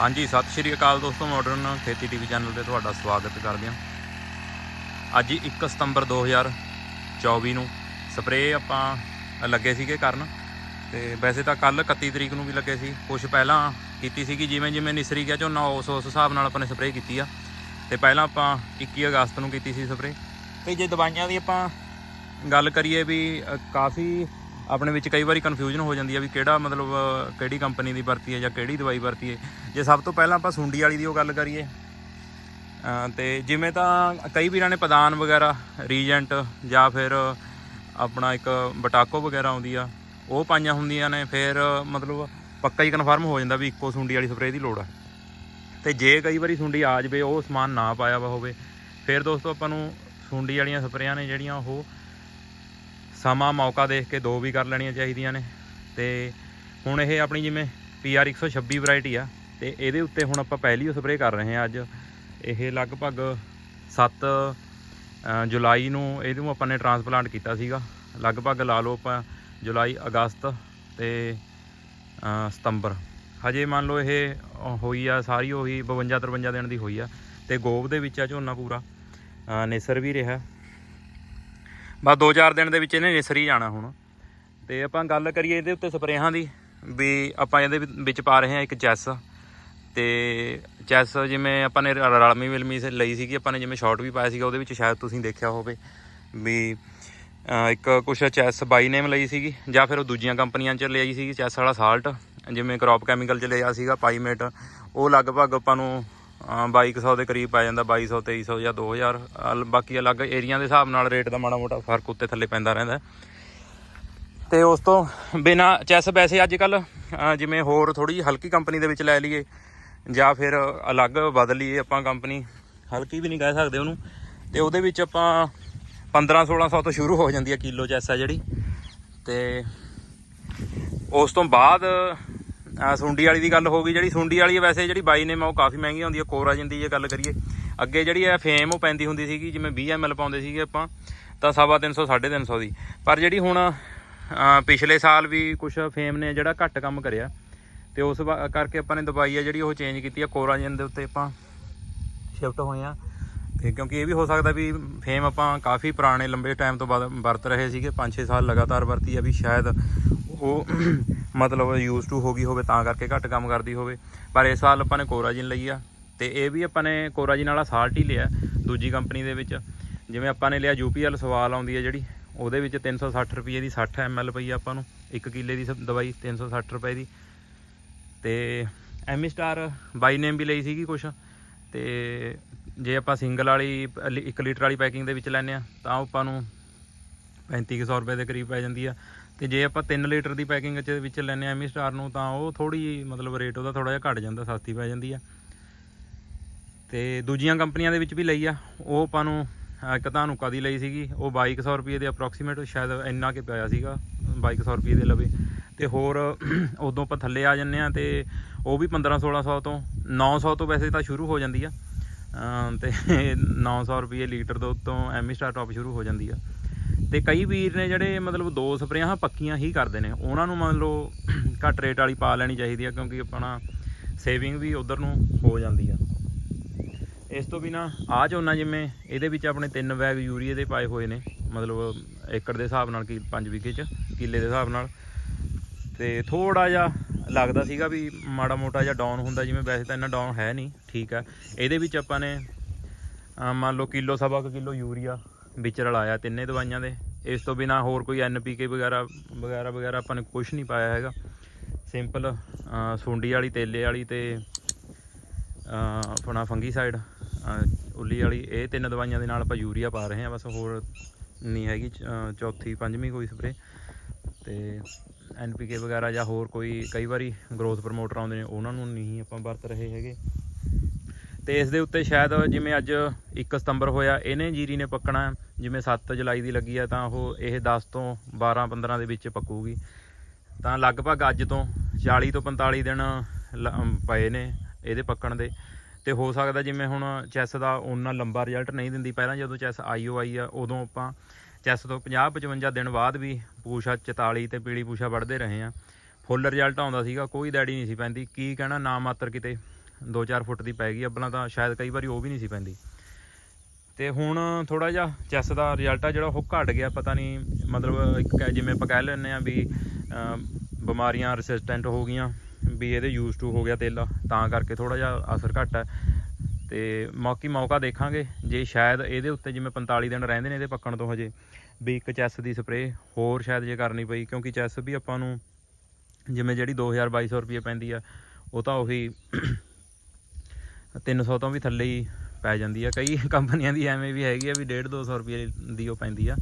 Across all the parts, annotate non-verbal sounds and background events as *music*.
ਹਾਂਜੀ, ਸਤਿ ਸ਼੍ਰੀ ਅਕਾਲ ਦੋਸਤੋ ਮਾਡਰਨ ਖੇਤੀ ਟੀਵੀ ਚੈਨਲ ਤੇ ਤੁਹਾਡਾ ਸਵਾਗਤ ਕਰਦੇ ਹਾਂ। ਅੱਜ 1 ਸਤੰਬਰ 2024 ਨੂੰ ਸਪਰੇਅ ਆਪਾਂ ਲੱਗੇ ਸੀਗੇ ਕਰਨ ਤੇ ਵੈਸੇ ਤਾਂ ਕੱਲ 31 ਤਰੀਕ ਨੂੰ ਵੀ ਲੱਗੇ ਸੀ। ਕੁਝ ਪਹਿਲਾਂ ਕੀਤੀ ਸੀਗੀ, ਜਿਵੇਂ ਜਿਵੇਂ ਨਿਸਰੀ ਗਿਆ ਝੋਨਾ, ਉਸ ਉਸ ਹਿਸਾਬ ਨਾਲ ਆਪਾਂ ਨੇ ਸਪਰੇਅ ਕੀਤੀ ਆ। ਤੇ ਪਹਿਲਾਂ ਆਪਾਂ 21 ਅਗਸਤ ਨੂੰ ਕੀਤੀ ਸੀ ਸਪਰੇਅ। ਤੇ ਜੇ ਦਵਾਈਆਂ ਦੀ ਆਪਾਂ ਗੱਲ ਕਰੀਏ ਵੀ ਕਾਫੀ ਆਪਣੇ ਵਿੱਚ ਕਈ ਵਾਰੀ ਕਨਫਿਊਜ਼ਨ ਹੋ ਜਾਂਦੀ ਹੈ ਵੀ ਕਿਹੜਾ ਮਤਲਬ ਕਿਹੜੀ ਕੰਪਨੀ ਦੀ ਵਰਤੀ ਹੈ ਜਾਂ ਕਿਹੜੀ ਦਵਾਈ ਵਰਤੀ ਹੈ। ਜੇ ਸਭ ਤੋਂ ਪਹਿਲਾਂ ਆਪਾਂ ਸੁੰਡੀ ਵਾਲੀ ਦੀ ਉਹ ਗੱਲ ਕਰੀਏ ਅ, ਤੇ ਜਿਵੇਂ ਤਾਂ ਕਈ ਵੀਰਾਂ ਨੇ ਪਦਾਨ ਵਗੈਰਾ ਰੀਜੈਂਟ ਜਾਂ ਫਿਰ ਆਪਣਾ ਇੱਕ ਬਟਾਕੋ ਵਗੈਰਾ ਆਉਂਦੀ ਆ ਉਹ ਪਾਈਆਂ ਹੁੰਦੀਆਂ ਨੇ ਫਿਰ ਮਤਲਬ ਪੱਕਾ ਹੀ ਕਨਫਰਮ ਹੋ ਜਾਂਦਾ ਵੀ ਇੱਕੋ ਸੁੰਡੀ ਵਾਲੀ ਸਪਰੇਅ ਦੀ ਲੋੜ ਆ। ਤੇ ਜੇ ਕਈ ਵਾਰੀ ਸੁੰਡੀ ਆ ਜਵੇ ਉਹ ਸਮਾਨ ਨਾ ਪਾਇਆ ਵਾ ਹੋਵੇ ਫਿਰ ਦੋਸਤੋ ਆਪਾਂ ਨੂੰ ਸੁੰਡੀ ਵਾਲੀਆਂ ਸਪਰੇਆਂ ਨੇ ਜਿਹੜੀਆਂ ਉਹ ਸਮਾਂ ਮੌਕਾ ਦੇਖ ਕੇ ਦੋ ਵੀ ਕਰ ਲੈਣੀਆਂ ਚਾਹੀਦੀਆਂ ਨੇ। ਤੇ ਹੁਣ ਇਹ ਆਪਣੀ ਜਿਵੇਂ PR 126 ਵੈਰਾਈਟੀ ਆ ਤੇ ਇਹਦੇ ਉੱਤੇ ਹੁਣ ਆਪਾਂ ਪਹਿਲੀ ਸਪਰੇਅ ਕਰ ਰਹੇ ਹਾਂ ਅੱਜ। ਇਹ ਲਗਭਗ 7 ਜੁਲਾਈ ਨੂੰ ਇਹਨੂੰ ਆਪਾਂ ਨੇ ਟਰਾਂਸਪਲਾਂਟ ਕੀਤਾ ਸੀਗਾ। ਲਗਭਗ ਲਾ ਲਓ ਆਪਾਂ ਜੁਲਾਈ ਅਗਸਤ ਤੇ ਸਤੰਬਰ। ਹਜੇ ਮੰਨ ਲਓ ਇਹ ਹੋਈ ਆ ਸਾਰੀ ਉਹੀ 52 53 ਦਿਨ ਦੀ ਹੋਈ ਆ। ਤੇ ਗੋਬ ਦੇ ਵਿੱਚ ਆ ਝੋਨਾ ਪੂਰਾ। ਅ, ਨਿਸਰ ਵੀ ਰਿਹਾ। ਬਸ 2-4 ਦਿਨ ਦੇ ਵਿੱਚ ਇਹਨੇ ਨਿਸਰ ਹੀ ਜਾਣਾ ਹੁਣ। ਤੇ ਆਪਾਂ ਗੱਲ ਕਰੀਏ ਇਹਦੇ ਉੱਤੇ ਸਪਰੇਹਾਂ ਦੀ, ਵੀ ਆਪਾਂ ਇਹਦੇ ਵਿੱਚ ਪਾ ਰਹੇ ਹਾਂ ਇੱਕ ਚੈਸ। ਤੇ ਚੈਸ ਜਿਵੇਂ ਆਪਾਂ ਨੇ ਰਲਮੀ ਮਿਲਮੀ ਸੇ, ਲਈ ਸੀਗੀ, ਆਪਾਂ ਨੇ ਜਿਵੇਂ ਸ਼ਾਰਟ ਵੀ ਪਾਇਆ ਸੀਗਾ, ਉਹਦੇ ਵਿੱਚ ਸ਼ਾਇਦ ਤੁਸੀਂ ਦੇਖਿਆ ਹੋਵੇ ਵੀ ਇੱਕ ਕੁਛ ਚੈਸ ਬਾਈ ਨੇਮ ਲਈ ਸੀਗੀ, ਜਾਂ ਫਿਰ ਉਹ ਦੂਜੀਆਂ ਕੰਪਨੀਆਂ 'ਚ ਲਈ ਸੀਗੀ, ਚੈਸ ਵਾਲਾ ਸਾਲਟ, ਜਿਵੇਂ ਕ੍ਰੌਪ ਕੈਮੀਕਲ 'ਚ ਲਿਆ ਸੀਗਾ, ਪਾਈਮੇਟ, ਉਹ ਲਗਭਗ ਆਪਾਂ ਨੂੰ ਅ, 2200 ਦੇ ਕਰੀਬ ਪੈ ਜਾਂਦਾ 2200 2300 ਜਾਂ 2000 ਅਲ- ਬਾਕੀ ਅਲੱਗ ਏਰੀਆ ਦੇ ਹਿਸਾਬ ਨਾਲ ਰੇਟ ਦਾ ਮਾੜਾ ਮੋਟਾ ਫ਼ਰਕ ਉੱਤੇ ਥੱਲੇ ਪੈਂਦਾ ਰਹਿੰਦਾ। ਤੇ ਉਸ ਤੋਂ ਬਿਨਾ ਚੈਸ ਵੈਸੇ ਅੱਜ ਕੱਲ ਜਿਵੇਂ ਹੋਰ ਥੋੜੀ ਜਿਹੀ ਹਲਕੀ ਕੰਪਨੀ ਦੇ ਵਿੱਚ ਲੈ ਲਈਏ ਜਾਂ ਫਿਰ ਅਲੱਗ ਬਦਲ ਲਈਏ ਆਪਾਂ ਕੰਪਨੀ ਹਲਕੀ ਵੀ ਨਹੀਂ ਕਹਿ ਸਕਦੇ ਉਹਨੂੰ। ਤੇ ਉਹਦੇ ਵਿੱਚ ਆਪਾਂ 15 1600 ਤੋਂ ਸ਼ੁਰੂ ਹੋ ਜਾਂਦੀ ਹੈ ਕਿਲੋ ਚੈਸ ਆ ਜਿਹੜੀ। ਤੇ ਉਸ ਤੋਂ ਬਾਅਦ ਆ ਸੁੰਡੀ ਵਾਲੀ ਦੀ ਗੱਲ ਹੋ ਗਈ, ਜਿਹੜੀ ਸੁੰਡੀ ਵਾਲੀ ਵੈਸੇ ਜਿਹੜੀ ਬਾਈ ਨੇ, ਮੈਂ ਉਹ ਕਾਫੀ ਮਹਿੰਗੀ ਹੁੰਦੀ ਹੈ ਕੋਰਾਜਨ ਦੀ ਜੇ ਗੱਲ ਕਰੀਏ। ਅੱਗੇ ਜਿਹੜੀ ਹੈ ਫੇਮ ਉਹ ਪੈਂਦੀ ਹੁੰਦੀ ਸੀਗੀ, ਜਿਵੇਂ 20 ml ਪਾਉਂਦੇ ਸੀਗੇ ਆਪਾਂ, ਤਾਂ ਸਵਾ 300 350 ਦੀ। ਪਰ ਜਿਹੜੀ ਹੁਣ ਪਿਛਲੇ ਸਾਲ ਵੀ ਕੁਝ ਫੇਮ ਨੇ ਜਿਹੜਾ ਘੱਟ ਕੰਮ ਕਰਿਆ, ਤੇ ਉਸ ਵਾ- ਕਰਕੇ ਆਪਾਂ ਨੇ ਦਵਾਈ ਆ ਜਿਹੜੀ ਉਹ ਚੇਂਜ ਕੀਤੀ ਆ ਕੋਰਾਜਨ ਦੇ ਉੱਤੇ ਆਪਾਂ ਸ਼ਿਫਟ ਹੋਏ ਆ। ਤੇ ਕਿਉਂਕਿ ਇਹ ਵੀ ਹੋ ਸਕਦਾ ਵੀ ਫੇਮ ਆਪਾਂ ਕਾਫੀ ਪੁਰਾਣੇ, ਲੰਬੇ ਟਾਈਮ ਤੋਂ ਬਾਅਦ ਵਰਤ ਰਹੇ ਸੀਗੇ 5-6 ਸਾਲ ਲਗਾਤਾਰ ਵਰਤੀ ਆ ਵੀ ਸ਼ਾਇਦ ਉਹ ਮਤਲਬ ਯੂਜ਼ ਟੂ ਹੋ ਗਈ ਹੋਵੇ, ਤਾਂ ਕਰਕੇ ਘੱਟ ਕੰਮ ਕਰਦੀ ਹੋਵੇ। ਪਰ ਇਸ ਸਾਲ ਆਪਾਂ ਨੇ ਕੋਰਾਜਨ ਲਈ ਆ। ਤੇ ਇਹ ਵੀ ਆਪਾਂ ਨੇ ਕੋਰਾਜਿਨ ਵਾਲਾ ਸਾਲਟ ਹੀ ਲਿਆ ਦੂਜੀ ਕੰਪਨੀ ਦੇ ਵਿੱਚ। ਜਿਵੇਂ ਆਪਾਂ ਨੇ ਲਿਆ ਯੂਪੀਐਲ ਸਵਾਲ ਆਉਂਦੀ ਹੈ ਜਿਹੜੀ, ਉਹਦੇ ਵਿੱਚ 360 ਰੁਪਏ ਦੀ 60 ml ਪਈ ਆ ਆਪਾਂ ਨੂੰ। 1 ਕਿੱਲੇ ਦੀ ਸ- ਦਵਾਈ 360 ਰੁਪਏ ਦੀ। ਤੇ ਐਮੀ ਸਟਾਰ ਬਾਈ ਨੇਮ ਵੀ ਲਈ ਸੀਗੀ ਕੁਛ। ਤੇ ਜੇ ਆਪਾਂ ਸਿੰਗਲ ਵਾਲੀ 1 ਲੀਟਰ ਵਾਲੀ ਪੈਕਿੰਗ ਦੇ ਵਿੱਚ ਲੈਨੇ ਆ, ਤਾਂ ਉਹ ਆਪਾਂ ਨੂੰ 3500 ਰੁਪਏ ਦੇ ਕਰੀਬ ਪੈ ਜਾਂਦੀ ਆ। ਤੇ ਜੇ ਆਪਾਂ 3 ਲੀਟਰ ਦੀ ਪੈਕਿੰਗ ਚ ਵਿੱਚ ਲੈਨੇ ਆ ਐਮੀ ਸਟਾਰ ਨੂੰ, ਤਾਂ ਉਹ ਥੋੜੀ ਮਤਲਬ ਰੇਟ ਉਹਦਾ ਥੋੜਾ ਜਿਹਾ ਘਟ ਜਾਂਦਾ, ਸਸਤੀ ਪੈ ਜਾਂਦੀ ਆ। ਤੇ ਦੂਜੀਆਂ ਕੰਪਨੀਆਂ ਦੇ ਵਿੱਚ ਵੀ ਲਈ ਆ। ਉਹ ਆਪਾਂ ਨੂੰ, ਇੱਕ ਧਾਨੂਕਾ ਦੀ ਲਈ ਸੀਗੀ। ਉਹ 2200 ਰੁਪਏ ਦੇ ਅਪਰੋਕਸੀਮੇਟ ਸ਼ਾਇਦ ਇੰਨਾ ਕਿ ਪਿਆ ਸੀਗਾ 2200 ਰੁਪਏ ਦੇ ਲਵੇ। ਤੇ ਹੋਰ *clears throat* ਉਦੋਂ ਆਪਾਂ ਥੱਲੇ ਆ ਜੰਨੇ ਆ ਤੇ ਉਹ ਵੀ 15 1600 ਤੋਂ 900 ਤੋਂ ਵੈਸੇ ਤਾਂ ਸ਼ੁਰੂ ਹੋ ਜਾਂਦੀ ਆ। ਅਮ ਤੇ 900 ਰੁਪਏ ਲੀਟਰ ਤੋਂ ਐਮੀ ਸਟਾਰ ਟੌਪ ਸ਼ੁਰੂ ਹੋ ਜਾਂਦੀ ਆ। ਤੇ ਕਈ ਵੀਰ ਨੇ ਜਿਹੜੇ ਮਤਲਬ ਦੋ ਸਪਰੇਆਂ ਪੱਕੀਆਂ ਹੀ ਕਰਦੇ ਨੇ। ਉਹਨਾਂ ਨੂੰ ਮੰਨ ਲਓ *clears throat* ਘੱਟ ਰੇਟ ਵਾਲੀ ਪਾ ਲੈਣੀ ਚਾਹੀਦੀ ਆ, ਕਿਉਂਕਿ ਆਪਣਾ ਸੇਵਿੰਗ ਵੀ ਉਧਰ ਨੂੰ ਹੋ ਜਾਂਦੀ ਆ। ਇਸ ਤੋਂ ਬਿਨਾ ਆ ਝੋਨਾ ਜਿਵੇਂ ਇਹਦੇ ਵਿੱਚ ਆਪਣੇ ਤਿੰਨ ਬੈਗ ਯੂਰੀਏ ਦੇ ਪਾਏ ਹੋਏ ਨੇ, ਮਤਲਬ ਏਕੜ ਦੇ ਹਿਸਾਬ ਨਾਲ ਕੀ 5 ਵਿਗੇ ਚ, ਕਿੱਲੇ ਦੇ ਹਿਸਾਬ ਨਾਲ। ਤੇ ਥੋੜਾ ਜਿਹਾ ਲੱਗਦਾ ਸੀਗਾ ਵੀ ਮਾੜਾ ਮੋਟਾ ਜਿਹਾ ਡਾਊਨ ਹੁੰਦਾ, ਜਿਵੇਂ ਵੈਸੇ ਤਾਂ ਇੰਨਾ ਡਾਊਨ ਹੈ ਨਹੀਂ, ਠੀਕ ਆ। ਇਹਦੇ ਵਿੱਚ ਆਪਾਂ ਨੇ ਮੰਨ ਲਓ ਕਿਲੋ ਸਵਾ ਕੁ ਕਿਲੋ ਯੂਰੀਆ ਵਿੱਚ ਰਲਾਇਆ ਤਿੰਨੇ ਦਵਾਈਆਂ ਦੇ। ਇਸ ਤੋਂ ਬਿਨਾ ਹੋਰ ਕੋਈ ਐਨਪੀਕੇ ਵਗੈਰਾ ਵਗੈਰਾ ਵਗੈਰਾ ਆਪਾਂ ਨੇ ਕੁਝ ਨਹੀਂ ਪਾਇਆ ਹੈਗਾ। ਸਿੰਪਲ ਸੁੰਡੀ ਵਾਲੀ, ਤੇਲੇ ਵਾਲੀ ਤੇ, ਅਹ, ਆਪਣਾ ਫੰਗੀਸਾਈਡ ਉੱਲੀ ਵਾਲੀ, ਇਹ ਤਿੰਨ ਦਵਾਈਆਂ ਦੇ ਨਾਲ ਆਪਾਂ ਯੂਰੀਆ ਪਾ ਰਹੇ ਹਾਂ, ਬਸ ਹੋਰ ਨਹੀਂ ਹੈਗੀ ਚੌਥੀ, ਪੰਜਵੀਂ ਕੋਈ ਸਪਰੇ ਤੇ ਐਨਪੀਕੇ ਵਗੈਰਾ ਜਾਂ ਹੋਰ ਕੋਈ, ਕਈ ਵਾਰੀ ਗਰੋਥ ਪ੍ਰਮੋਟਰ ਆਉਂਦੇ ਨੇ, ਉਹਨਾਂ ਨੂੰ ਨਹੀਂ ਆਪਾਂ ਵਰਤ ਰਹੇ ਹੈਗੇ। ਤੇ ਇਸ ਦੇ ਉੱਤੇ ਸ਼ਾਇਦ ਜਿਵੇਂ ਅੱਜ 1 ਸਤੰਬਰ ਹੋਇਆ, ਇਹਨੇ ਜੀਰੀ ਨੇ ਪੱਕਣਾ, ਜਿਵੇਂ 7 ਜੁਲਾਈ ਦੀ ਲੱਗੀ ਆ ਤਾਂ ਉਹ ਇਹ 10 ਤੋਂ 12 15 ਦੇ ਵਿੱਚ ਪੱਕੂਗੀ। ਤਾਂ ਲਗਭਗ ਅੱਜ ਤੋਂ 40 ਤੋਂ 45 ਦਿਨ ਲ- ਪਏ ਨੇ ਇਹਦੇ ਪੱਕਣ ਦੇ। ਤੇ ਹੋ ਸਕਦਾ ਜਿਵੇਂ ਹੁਣ ਚੈਸ ਦਾ ਉਹਨਾਂ ਲੰਬਾ ਰਿਜ਼ਲਟ ਨਹੀਂ ਦਿੰਦੀ। ਪਹਿਲਾਂ ਜਦੋਂ ਚੈਸ ਆਈਓ ਆਈ ਆ, ਉਦੋਂ ਆਪਾਂ ਚੈਸ ਤੋਂ 50 55 ਦਿਨ ਬਾਅਦ ਵੀ ਪੂਸ਼ਾ 44 ਤੇ ਪੀਲੀ ਪੂਸ਼ਾ ਵੜਦੇ ਰਹੇ ਆ। ਫੁੱਲ ਰਿਜ਼ਲਟ ਆਉਂਦਾ ਸੀਗਾ, ਕੋਈ ਦੈੜੀ ਨਹੀਂ ਸੀ ਪੈਂਦੀ। ਕੀ ਕਹਿਣਾ, ਨਾ ਮਾਤਰ ਕਿਤੇ? 2-4 ਫੁੱਟ ਦੀ ਪੈ ਗਈ ਅੱਬਲਾਂ ਤਾਂ ਸ਼ਾਇਦ ਕਈ ਵਾਰੀ ਉਹ ਵੀ ਨਹੀਂ ਸੀ ਪੈਂਦੀ। ਤੇ ਹੁਣ ਥੋੜਾ ਜਿਹਾ ਚੈਸ ਦਾ ਰਿਜ਼ਲਟ ਆ, ਜਿਹੜਾ ਉਹ ਘਟ ਗਿਆ, ਪਤਾ ਨਹੀਂ, ਮਤਲਬ ਇੱਕ ਜਿਵੇਂ ਆਪਾਂ ਕਹਿ ਲੈਂਦੇ ਆ ਵੀ ਬਿਮਾਰੀਆਂ ਰੈਸਿਸਟੈਂਟ ਹੋ ਗਈਆਂ, ਵੀ ਇਹਦੇ ਯੂਜ਼ ਟੂ ਹੋ ਗਿਆ ਤੇਲਾ, ਤਾਂ ਕਰਕੇ ਥੋੜਾ ਜਿਹਾ ਅਸਰ ਘੱਟ ਹੈ ਤੇ ਮੌਕੀ ਮੌਕਾ ਦੇਖਾਂਗੇ, ਜੇ ਸ਼ਾਇਦ ਇਹਦੇ ਉੱਤੇ ਜਿਵੇਂ 45 ਦਿਨ ਰਹਿੰਦੇ ਨੇ ਇਹਦੇ ਪੱਕਣ ਤੋਂ ਹਜੇ, ਵੀ ਇੱਕ ਚੈਸ ਦੀ ਸਪਰੇਅ ਹੋਰ ਸ਼ਾਇਦ ਜੇ ਕਰਨੀ ਪਈ, ਕਿਉਂਕਿ ਚੈਸ ਵੀ ਆਪਾਂ ਨੂੰ ਜਿਵੇਂ ਜਿਹੜੀ 2000 2200 ਰੁਪਏ ਪੈਂਦੀ ਆ, ਉਹ ਤਾਂ ਉਹੀ 300 ਤੋਂ ਵੀ ਥੱਲੇ ਹੀ ਪੈ ਜਾਂਦੀ ਆ। ਕਈ ਕੰਪਨੀਆਂ ਦੀ ਐਵੇਂ ਵੀ ਹੈਗੀ ਆ ਵੀ 1.5 200 ਰੁਪਏ ਦੀ ਉਹ ਪੈਂਦੀ ਆ।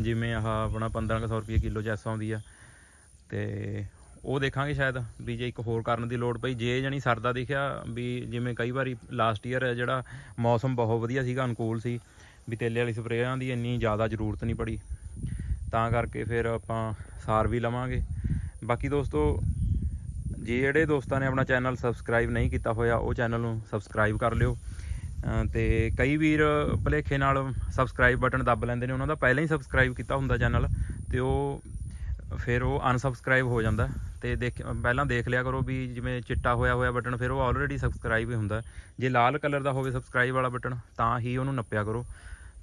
ਜਿਵੇਂ ਆਹ ਆਪਣਾ 1500 ਰੁਪਏ ਕਿਲੋ ਚੈਸ ਆਉਂਦੀ ਆ। ਤੇ ਉਹ ਦੇਖਾਂਗੇ ਸ਼ਾਇਦ ਵੀ ਜੇ ਇੱਕ ਹੋਰ ਕਰਨ ਦੀ ਲੋੜ ਪਈ। ਜੇ ਜਣੀ ਸਰਦਾ ਦਿਖਿਆ ਵੀ ਜਿਵੇਂ ਕਈ ਵਾਰੀ ਲਾਸਟ ਈਅਰ ਜਿਹੜਾ ਮੌਸਮ ਬਹੁਤ ਵਧੀਆ ਸੀਗਾ, ਅਨੁਕੂਲ ਸੀ, ਵੀ ਤੇਲੇ ਵਾਲੀ ਸਪਰੇਆਂ ਦੀ ਇੰਨੀ ਜ਼ਿਆਦਾ ਜ਼ਰੂਰਤ ਨਹੀਂ ਪੜੀ। ਤਾਂ ਕਰਕੇ ਫਿਰ ਆਪਾਂ ਸਾਰ ਵੀ ਲਵਾਂਗੇ। ਬਾਕੀ ਦੋਸਤੋ ਜਿਹੜੇ ਦੋਸਤਾਂ ਨੇ ਆਪਣਾ ਚੈਨਲ ਸਬਸਕ੍ਰਾਈਬ ਨਹੀਂ ਕੀਤਾ ਹੋਇਆ, ਉਹ ਚੈਨਲ ਨੂੰ ਸਬਸਕ੍ਰਾਈਬ ਕਰ ਲਿਓ। ਅਹ ਤੇ ਕਈ ਵੀਰ ਭਲੇਖੇ ਨਾਲ ਸਬਸਕ੍ਰਾਈਬ ਬਟਨ ਦੱਬ ਲੈਂਦੇ ਨੇ, ਉਹਨਾਂ ਦਾ ਪਹਿਲਾਂ ਹੀ ਸਬਸਕ੍ਰਾਈਬ ਕੀਤਾ ਹੁੰਦਾ ਚੈਨਲ, ਤੇ ਉਹ ਫਿਰ ਉਹ ਅਨਸਬਸਕ੍ਰਾਈਬ ਹੋ ਜਾਂਦਾ। ਤੇ ਦੇਖ, ਪਹਿਲਾਂ ਦੇਖ ਲਿਆ ਕਰੋ ਵੀ ਜਿਵੇਂ ਚਿੱਟਾ ਹੋਇਆ ਹੋਇਆ ਬਟਨ ਫਿਰ ਉਹ ਆਲਰੇਡੀ ਸਬਸਕ੍ਰਾਈਬ ਹੀ ਹੁੰਦਾ। ਜੇ ਲਾਲ ਕਲਰ ਦਾ ਹੋਵੇ ਸਬਸਕ੍ਰਾਈਬ ਵਾਲਾ ਬਟਨ ਤਾਂ ਹੀ ਉਹਨੂੰ ਨੱਪਿਆ ਕਰੋ,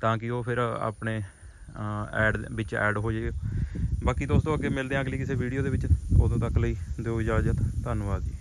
ਤਾਂ ਕਿ ਉਹ ਫਿਰ ਆਪਣੇ ਐਡ ਵਿੱਚ ਐਡ ਹੋ ਜਾਏ। ਬਾਕੀ ਦੋਸਤੋ ਅੱਗੇ ਮਿਲਦੇ ਹਾਂ ਅਗਲੀ ਕਿਸੇ ਵੀਡੀਓ ਦੇ ਵਿੱਚ। ਉਦੋਂ ਤੱਕ ਲਈ ਦਿਓ ਇਜਾਜ਼ਤ। ਧੰਨਵਾਦ ਜੀ।